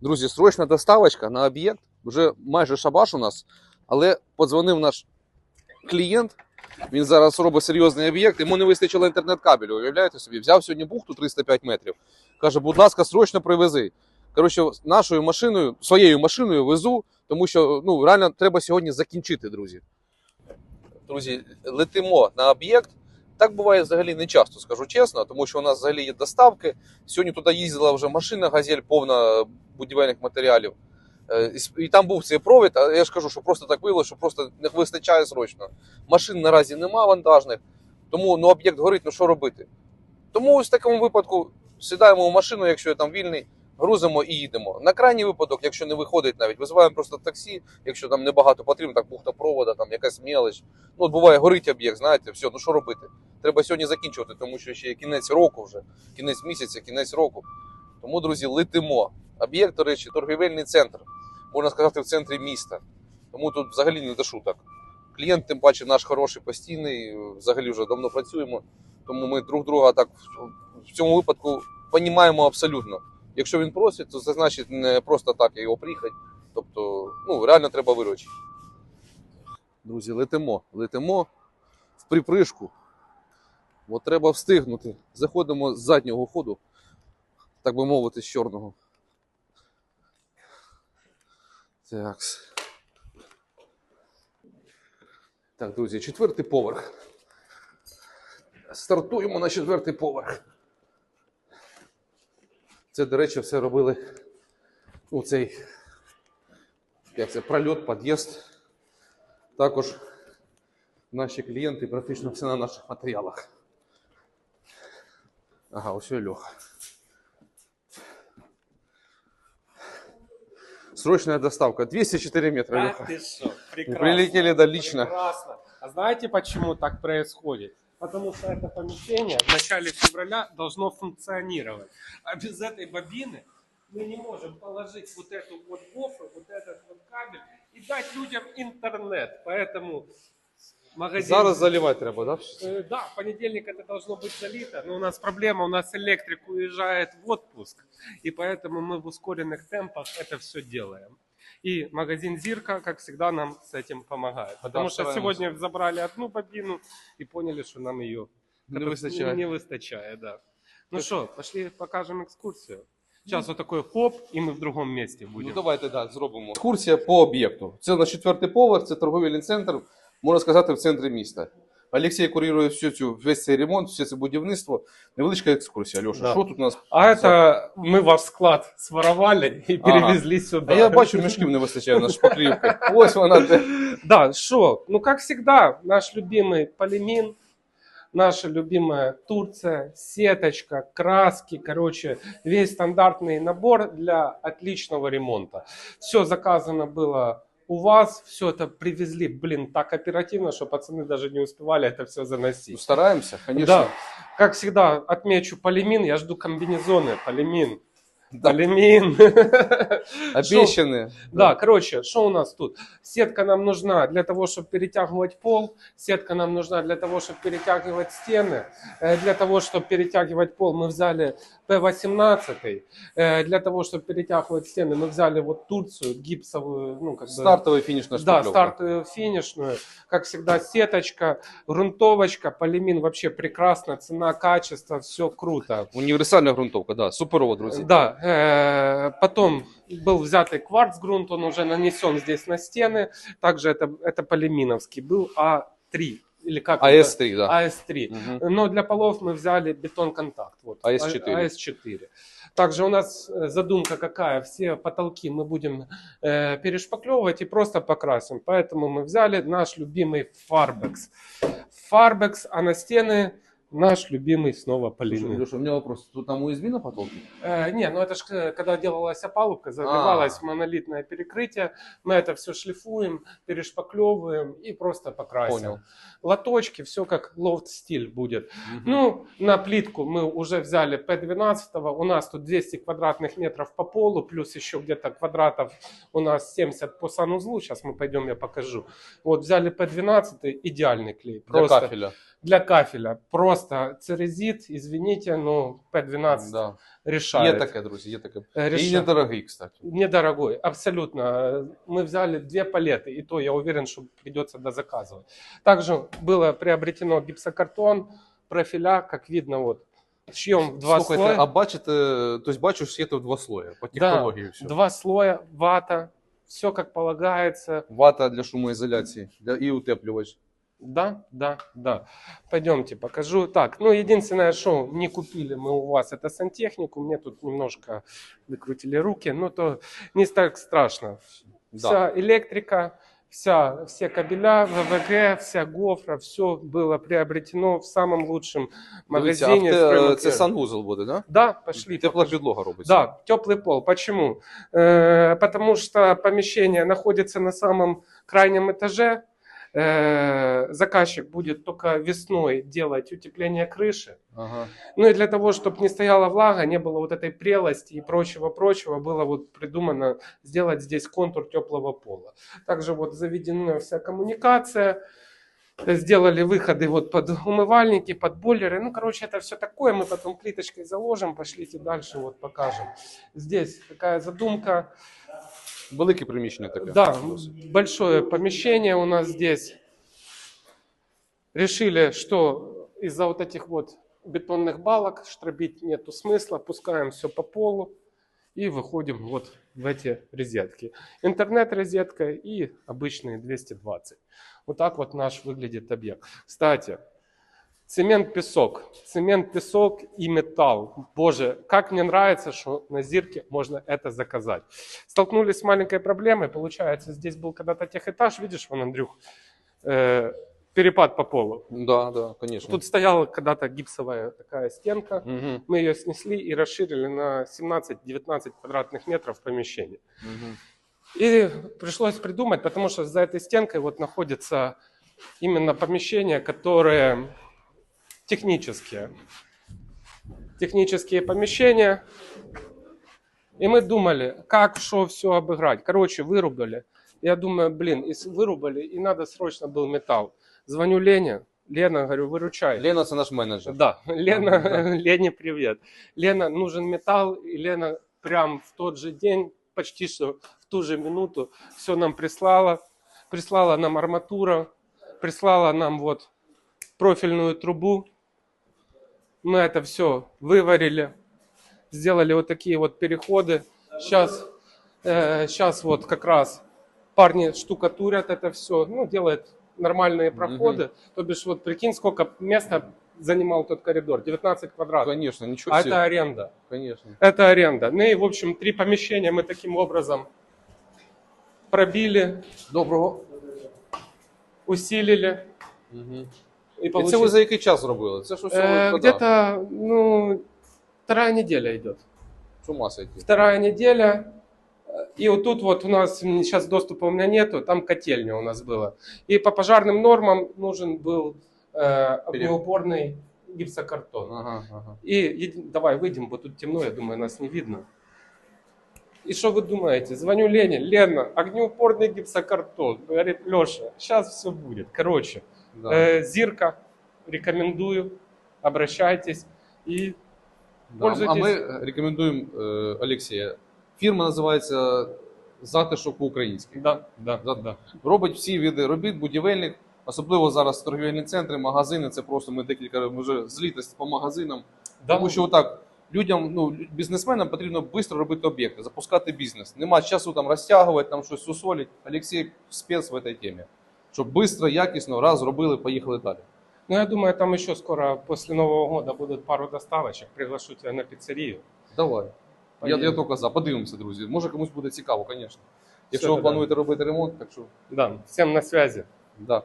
Друзі, срочна доставочка на об'єкт. Вже майже шабаш у нас, але подзвонив наш клієнт. Він зараз робить серйозний об'єкт. Йому не вистачило інтернет-кабелю. Уявляєте собі? Взяв сьогодні бухту 305 метрів. Каже, будь ласка, срочно привези. Коротше, нашою машиною, своєю машиною везу, тому що ну, реально треба сьогодні закінчити, друзі. Друзі, летимо на об'єкт. Так буває взагалі не часто, скажу чесно, тому що у нас взагалі є доставки. Сьогодні туди їздила вже машина газель, повна будівельних матеріалів. Е, і там був цей провід, а я ж кажу, що просто так виявилося, що просто не вистачає срочно. Машин наразі нема вантажних, тому ну, об'єкт горить, ну що робити? Тому ось в такому випадку сідаємо в машину, якщо я там вільний, грузимо і їдемо. На крайній випадок, якщо не виходить навіть, визиваємо просто таксі, якщо там небагато потрібно, так бухта провода, там якась мелоч. Ну, от буває, горить об'єкт, знаєте, все, ну що робити? Треба сьогодні закінчувати, тому що ще кінець року вже, кінець місяця, кінець року. Тому, друзі, летимо. Об'єкт, до речі, торгівельний центр, можна сказати, в центрі міста. Тому тут взагалі не до шуток. Клієнт, тим паче, наш хороший, постійний, взагалі вже давно працюємо. Тому ми друг друга так в- цьому випадку понімаємо абсолютно. Якщо він просить, то це значить не просто так його приїхати. Тобто, ну, реально треба виручити. Друзі, летимо, летимо в припришку. От треба встигнути. Заходимо з заднього ходу, так би мовити, з чорного. Так. Так, друзі, четвертий поверх. Стартуємо на четвертий поверх. Це, до речі, все робили у цей як це, прольот, під'їзд. Також наші клієнти практично все на наших матеріалах. Ага, ось і Льоха. Срочная доставка. 204 метра, Леха. ты что, прекрасно. Прилетели, да, лично. Прекрасно. А знаете, почему так происходит? Потому что это помещение в начале февраля должно функционировать. А без этой бобины мы не можем положить вот эту вот гофру, вот этот вот кабель и дать людям интернет. Поэтому магазин... Зараз заливати треба, да? Э, Да, в понедельник это должно быть залито, но у нас проблема, у нас электрик уезжает в отпуск, и поэтому мы в ускоренных темпах это все делаем. И магазин Зирка, как всегда, нам с этим помогает. Потому что стараемся. сегодня забрали одну бобину и поняли, что нам ее Не вистачає. Не выстачает, да. Ну что, пошли покажем экскурсию. Сейчас вот такой хоп, и мы в другом месте будем. Ну давайте так, зробимо. Екскурсія по об'єкту. Це на четвертий поверх, це торговельний центр, можна сказати, в центрі міста. Олексій курує всю цю, весь цей ремонт, все це будівництво. Невеличка екскурсія. Льоша, Да. що тут у нас? А это мы ваш склад своровали и Ага. перевезли сюда. А я бачу, мішків не вистачає на шпаклівки. Ось вона де. Да, что? Ну, как всегда, наш любимый полимин, наша любимая Турция, сеточка, краски, короче, весь стандартный набор для отличного ремонта. Все заказано было у вас, все это привезли, блин, так оперативно, что пацаны даже не успевали это все Ну, заносить. Стараємося, звісно. Да, как всегда, отмечу полимин, я жду комбинезоны, полимин. Да. Полимин. Обіщане. Да, короче, что у нас тут? Сетка нам нужна для того, чтобы перетягивать пол, сетка нам нужна для того, чтобы перетягивать стены, Э, для того, чтобы перетягивать пол мы взяли P18, Э, для того, чтобы перетягивать стены мы взяли вот Турцию, гипсовую, ну как бы... Стартовий фінішна Да, шпаклівка. стартовую финишную. Как всегда, сеточка, грунтовочка, полимин вообще прекрасно, цена, качество, все круто. Універсальна ґрунтовка, да. Суперово, друзі. Да, э, потом был взятый кварц грунт, он уже нанесен здесь на стены. Также это, это полиминовский был А3 или как это? АС-3, да. АС3. Мгм. Но для полов мы взяли бетон контакт. Вот, АС4. А- АС4. Также у нас э, задумка какая, все потолки мы будем э, перешпаклевывать и просто покрасим. Поэтому мы взяли наш любимый Фарбекс. Фарбекс, а на стены наш любимый снова Слушай, полимин. Леша, у меня вопрос. Тут там УСБ на потолке? Э, не, ну это ж э, когда делалась опалубка, заливалось монолитное перекрытие, мы это все шлифуем, перешпаклевываем и просто покрасим. Понял. Лоточки, все как лофт стиль будет. Мгм. Ну, на плитку мы уже взяли P12, у нас тут 200 квадратных метров по полу, плюс еще где-то квадратов у нас 70 по санузлу, сейчас мы пойдем, я покажу. Вот взяли P12, идеальный клей. Для Просто кафеля для кафеля. Просто просто церезит, извините, но P12 Да. решает. Є таке, друзі, є таке. Э, І решает. недорогий, кстати. Недорогой, абсолютно. Мы взяли две палеты, и то я уверен, что придется дозаказывать. Также было приобретено гипсокартон, профиля, как видно, вот, шьем в два Слухайте, слоя. а бачите, тобто бачу, що є тут два слої по технології. все. Два слоя, вата, все как полагается. Вата для шумоізоляції для, і утеплювач. Да, да, да. Пойдемте, покажу. Так, ну, единственное, что не купили мы у вас, это сантехнику. Мне тут немножко выкрутили руки, но то не так страшно. Да. Вся электрика, вся, все кабеля, ВВГ, вся гофра, все было приобретено в самом лучшем Дивіться, а магазине. в те- «Стройматериал». це санвузол буде, да? Да, пошли. Тепла підлога робиться. Да, теплый пол. Почему? Э, потому что помещение находится на самом крайнем этаже. Э, заказчик будет только весной делать утепление крыши. Ага. Ну и для того, чтобы не стояла влага, не было вот этой прелости и прочего-прочего, было вот придумано сделать здесь контур теплого пола. Также вот заведена вся коммуникация, сделали выходы вот под умывальники, под бойлеры. Ну, короче, это все такое, мы потом плиточкой заложим, пошлите дальше, вот покажем. Здесь такая задумка. Велике приміщення таке. Да, большое помещение у нас здесь. Решили, что из-за вот этих вот бетонных балок штробить нету смысла, пускаем все по полу и выходим вот в эти розетки. Интернет-розетка и обычные 220. Вот так вот наш выглядит объект. Кстати, цемент-песок. Цемент-песок и металл. Боже, как мне нравится, что на Зирке можно это заказать. Столкнулись с маленькой проблемой. Получается, здесь был когда-то техэтаж. Видишь, вон, Андрюх, э, перепад по полу. Да, да, конечно. Тут стояла когда-то гипсовая такая стенка. Угу, Мы ее снесли и расширили на 17-19 квадратных метров помещение. угу. И пришлось придумать, потому что за этой стенкой вот находится именно помещения, которые технические. Технические помещения. И мы думали, как что все обыграть. Короче, вырубали. Я думаю, блин, и вырубали, и надо срочно был металл. Звоню Лене. Лена, говорю, выручай. Лена це наш менеджер. Да, Лена, Да. Лене привет. Лена, нужен металл, и Лена прям в тот же день, почти что в ту же минуту, все нам прислала. Прислала нам арматура, прислала нам вот профильную трубу. Мы это все выварили, сделали вот такие вот переходы. Сейчас, сейчас вот как раз парни штукатурят это все, ну, делают нормальные проходы. То бишь, вот прикинь, сколько места занимал тот коридор, 19 квадратов. Конечно, нічого А себе. это аренда. Конечно. Это аренда. Ну и, в общем, три помещения мы таким образом пробили, Доброго. усилили. Угу. И І це ви за який час зробили? Це усе Э, где-то, ну, вторая неделя идет. З ума сойти. Вторая неделя. Э, И вот тут вот у нас сейчас доступа у меня нету, там котельня у нас была. И по пожарным нормам нужен был э, огнеупорный гипсокартон. Ага, ага. И еди- давай выйдем, вот тут темно, я думаю, нас не видно. И что вы думаете? Звоню Лене. Лена, огнеупорный гипсокартон. Говорит, Леша, сейчас все будет. Короче, Да. э, Зирка, рекомендую, обращайтесь. И Да. пользуйтесь. А ми рекомендуємо е, Олексія. Фірма називається Затишок по-українськи. да, да, Да. да. Робить всі види робіт, будівельних, особливо зараз торгівельні центри, магазини. Це просто ми декілька вже злітость по магазинам. Да. Тому що отак людям, ну бізнесменам потрібно швидко робити об'єкти, запускати бізнес. Нема часу там розтягувати, там щось сусолить. Олексій спец в цій темі. Щоб швидко, якісно раз зробили, поїхали далі. Ну, я думаю, там еще скоро, после Нового года, будут пару доставочек. Приглашу тебя на пиццерию. Давай. Я, Поїдемо. я тільки за. Подивимося, друзі. Може комусь буде цікаво, звісно. Якщо ви тоді. плануєте робити ремонт, так що Да, всем на связи. да.